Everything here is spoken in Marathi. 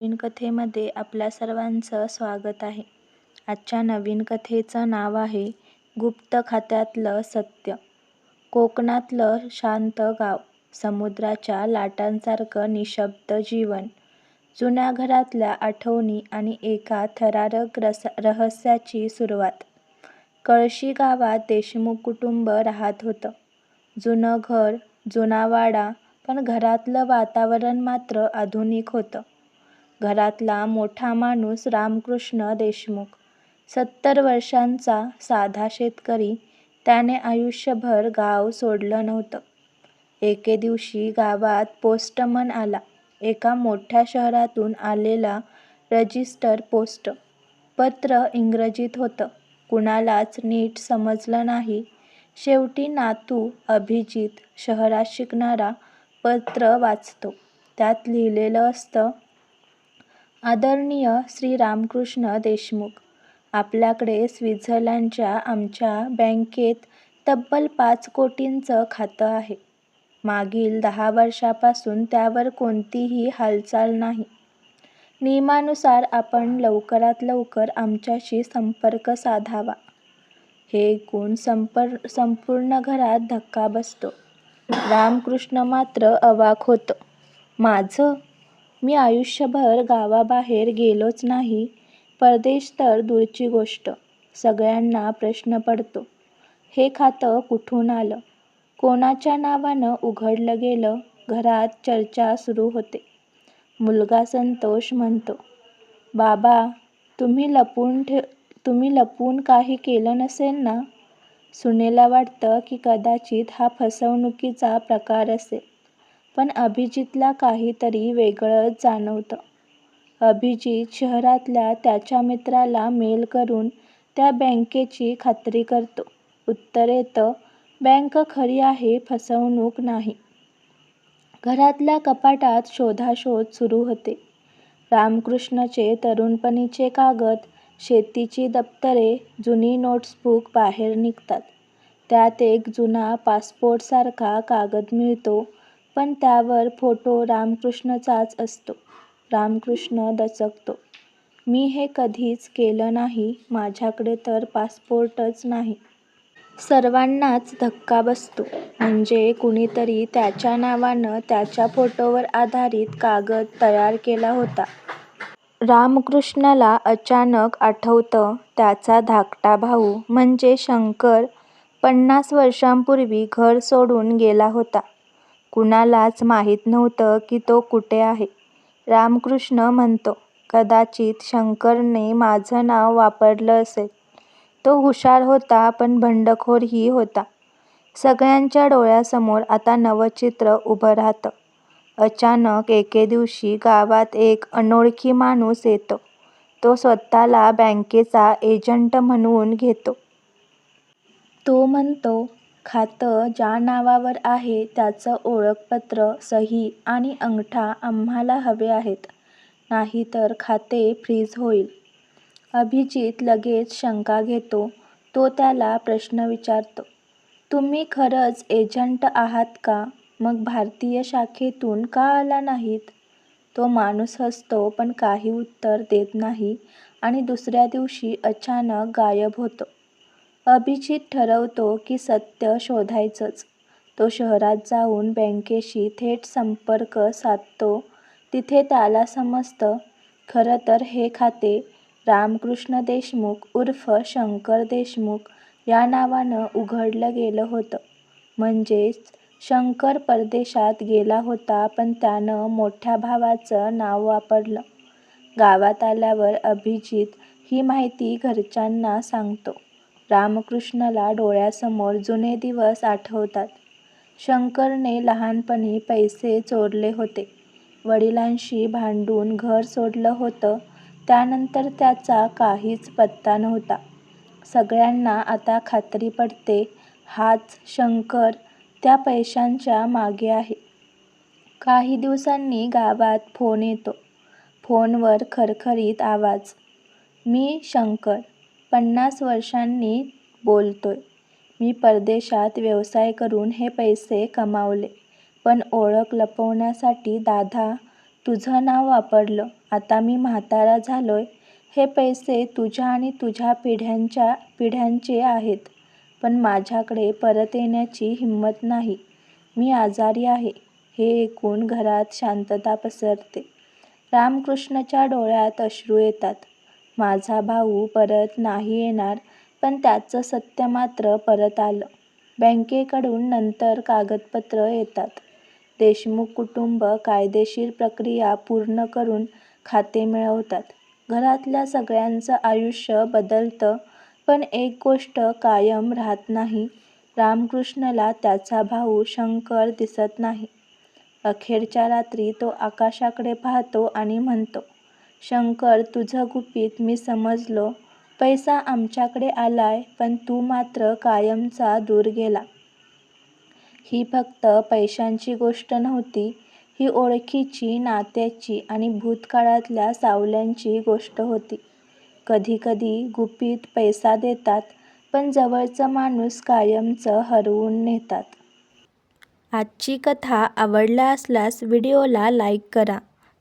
नवीन कथेमध्ये आपल्या सर्वांचं स्वागत आहे. आजच्या नवीन कथेचं नाव आहे गुप्त खात्यातलं सत्य. कोकणातलं शांत गाव. समुद्राच्या लाटांसारखं निशब्द जीवन. जुन्या घरातल्या आठवणी आणि एका थरारक रस रहस्याची सुरुवात. कळशी गावात देशमुख कुटुंब राहत होतं. जुनं घर, जुना वाडा पण घरातलं वातावरण मात्र आधुनिक होतं. घरातला मोठा माणूस रामकृष्ण देशमुख. सत्तर वर्षांचा साधा शेतकरी. त्याने आयुष्यभर गाव सोडलं नव्हतं. एके दिवशी गावात पोस्टमन आला. एका मोठ्या शहरातून आलेला रजिस्टर पोस्ट. पत्र इंग्रजीत होतं. कुणालाच नीट समजलं नाही. शेवटी नातू अभिजीत, शहरात शिकणारा, पत्र वाचतो. त्यात लिहिलेलं असतं. आदरणीय श्री. रामकृष्ण देशमुख. आपल्याकडे स्वित्झर्लंडच्या आमच्या बँकेत तब्बल पाच कोटींचं खातं आहे. मागील दहा वर्षापासून त्यावर कोणतीही हालचाल नाही. नियमानुसार आपण लवकरात लवकर आमच्याशी संपर्क साधावा. हे ऐकून संपूर्ण घरात धक्का बसतो. रामकृष्ण मात्र अवाक होतं माझं? मी आयुष्यभर गावाबाहेर गेलोच नाही. परदेश तर दूरची गोष्ट. सगळ्यांना प्रश्न पडतो. हे खातं कुठून आलं? कोणाच्या नावानं उघडलं गेलं? घरात चर्चा सुरू होते. मुलगा संतोष म्हणतो, बाबा, तुम्ही लपवून काही केलं नसेल ना? सुनेला वाटतं की कदाचित हा फसवणुकीचा प्रकार असेल. पण अभिजीतला काहीतरी वेगळंच जाणवतं. अभिजीत शहरातल्या त्याच्या मित्राला मेल करून त्या बँकेची खात्री करतो. उत्तर येतं, बँक खरी आहे, फसवणूक नाही. घरातल्या कपाटात शोधाशोध सुरू होते. रामकृष्णचे तरुणपणीचे कागद, शेतीची दप्तरे, जुनी नोट्सबुक बाहेर निघतात. त्यात एक जुना पासपोर्टसारखा कागद मिळतो. पण त्यावर फोटो रामकृष्णचाच असतो. रामकृष्ण दचकतो. मी हे कधीच केलं नाही. माझ्याकडे तर पासपोर्टच नाही. सर्वांनाच धक्का बसतो. म्हणजे कुणीतरी त्याच्या नावानं त्याच्या फोटोवर आधारित कागद तयार केला होता. रामकृष्णाला अचानक आठवतं त्याचा धाकटा भाऊ म्हणजे शंकर पन्नास वर्षांपूर्वी घर सोडून गेला होता. कुणालाच माहीत नव्हतं की तो कुठे आहे. रामकृष्ण म्हणतो, कदाचित शंकरने माझं नाव वापरलं असेल. तो हुशार होता पण बंडखोरही होता. सगळ्यांच्या डोळ्यासमोर आता नवं चित्र उभं राहतं. अचानक एके दिवशी गावात एक अनोळखी माणूस येतो. तो स्वतःला बँकेचा एजंट म्हणवून घेतो. तो म्हणतो, खातं ज्या नावावर आहे त्याचं ओळखपत्र, सही आणि अंगठा आम्हाला हवे आहेत. नाहीतर खाते फ्रीज होईल. अभिजीत लगेच शंका घेतो. तो त्याला प्रश्न विचारतो, तुम्ही खरंच एजंट आहात का? मग भारतीय शाखेतून का आला नाहीत? तो माणूस हसतो पण काही उत्तर देत नाही आणि दुसऱ्या दिवशी अचानक गायब होतो. अभिजीत ठरवतो की सत्य शोधायचंच. तो शहरात जाऊन बँकेशी थेट संपर्क साधतो. तिथे त्याला समजतं, खरं तर हे खाते रामकृष्ण देशमुख उर्फ शंकर देशमुख या नावानं उघडलं गेलं होतं. म्हणजेच शंकर परदेशात गेला होता पण त्यानं मोठ्या भावाचं नाव वापरलं. गावात आल्यावर अभिजीत ही माहिती घरच्यांना सांगतो. रामकृष्णाला डोळ्यासमोर जुने दिवस आठवतात. शंकरने लहानपणी पैसे चोरले होते. वडिलांशी भांडून घर सोडलं होतं. त्यानंतर त्याचा काहीच पत्ता नव्हता. सगळ्यांना आता खात्री पडते हाच शंकर त्या पैशांच्या मागे आहे. काही दिवसांनी गावात फोन येतो. फोनवर खरखरीत आवाज, मी शंकर, पन्नास वर्षांनी बोलतोय. मी परदेशात व्यवसाय करून हे पैसे कमावले. पण ओळख लपवण्यासाठी दादा, तुझं नाव वापरलं आता मी म्हातारा झालोय हे पैसे तुझ्या आणि तुझ्या पिढ्यांच्या पिढ्यांचे आहेत पण माझ्याकडे परत येण्याची हिंमत नाही मी आजारी आहे हे ऐकून घरात शांतता पसरते रामकृष्णच्या डोळ्यात अश्रू येतात माझा भाऊ परत नाही येणार पण त्याचं सत्य मात्र परत आलं. बँकेकडून नंतर कागदपत्र येतात. देशमुख कुटुंब कायदेशीर प्रक्रिया पूर्ण करून खाते मिळवतात. घरातल्या सगळ्यांचं आयुष्य बदलतं पण एक गोष्ट कायम राहत नाही रामकृष्णला त्याचा भाऊ शंकर दिसत नाही. अखेरच्या रात्री तो आकाशाकडे पाहतो आणि म्हणतो शंकर तुझं गुपित मी समजलो. पैसा आमच्याकडे आलाय पण तू मात्र कायमचा दूर गेला. ही फक्त पैशांची गोष्ट नव्हती ही ओळखीची नात्याची आणि भूतकाळातल्या सावल्यांची गोष्ट होती. कधीकधी गुपित पैसा देतात पण जवळचं माणूस कायमचं हरवून नेतात. आजची कथा आवडला असल्यास व्हिडिओला लाईक करा.